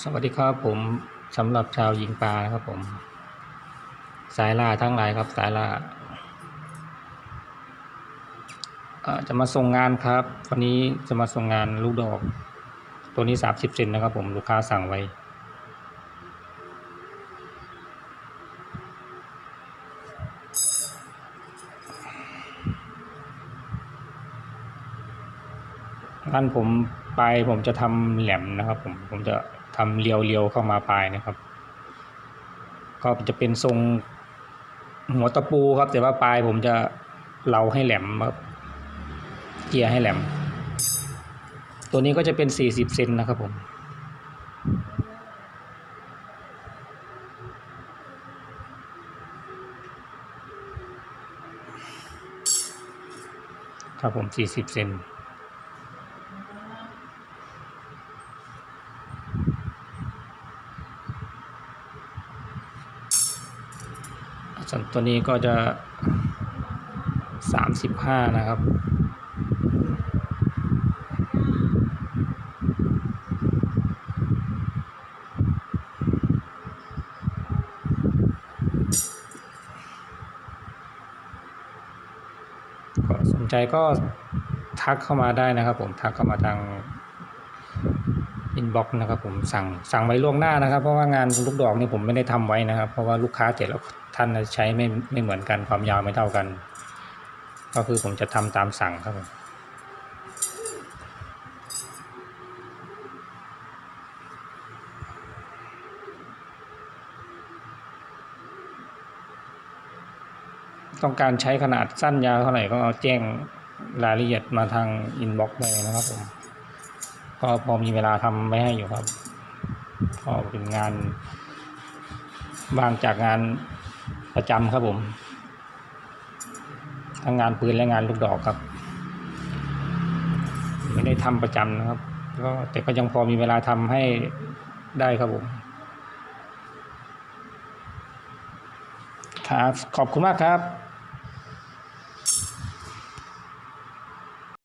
สวัสดีครับผมสำหรับชาวยิงปลานะครับผม สายล่าทั้งหลายครับสายล่าจะมาส่งงานครับวันนี้จะมาส่งงานลูกดอก ตัวนี้สามสิบเซนนะครับผมลูกค้าสั่งไว้ ท่านผมไปผมจะทำแหลมนะครับผมผมจะ ทำเรียวเรียวๆเข้ามาปลายนะครับ ก็จะเป็นทรงหัวตะปูครับ แต่ว่าปลายผมจะเลาให้แหลมครับเกียร์ให้แหลม ตัวนี้ก็จะเป็นสี่สิบเซนนะครับผมครับผมสี่สิบเซน ส่วนตัวนี้ก็จะสามสิบห้านะครับ ก็สนใจก็ทักเข้ามาได้นะครับผมทักเข้ามาทาง อินบ็อกซ์นะครับผมสั่งสั่งไว้ล่วงหน้านะครับ เพราะว่างานลูกดอกนี่ผมไม่ได้ทำไว้นะครับ เพราะว่าลูกค้าแต่ละท่านใช้ไม่ไม่เหมือนกันความยาวไม่เท่ากัน ก็คือผมจะทำตามสั่งครับผมต้องการใช้ขนาดสั้นยาวเท่าไหร่ก็เอาแจ้งรายละเอียดมาทางอินบ็อกซ์ได้เลยนะครับผม ก็พอมีเวลาทำไว้ให้อยู่ครับก็เป็นงานว่างจากงานประจำครับผมทั้งงานปืนและงานลูกดอกครับ ไม่ได้ทำประจำนะครับก็แต่ก็ยังพอมีเวลาทำให้ได้ครับผมครับขอบคุณมากครับ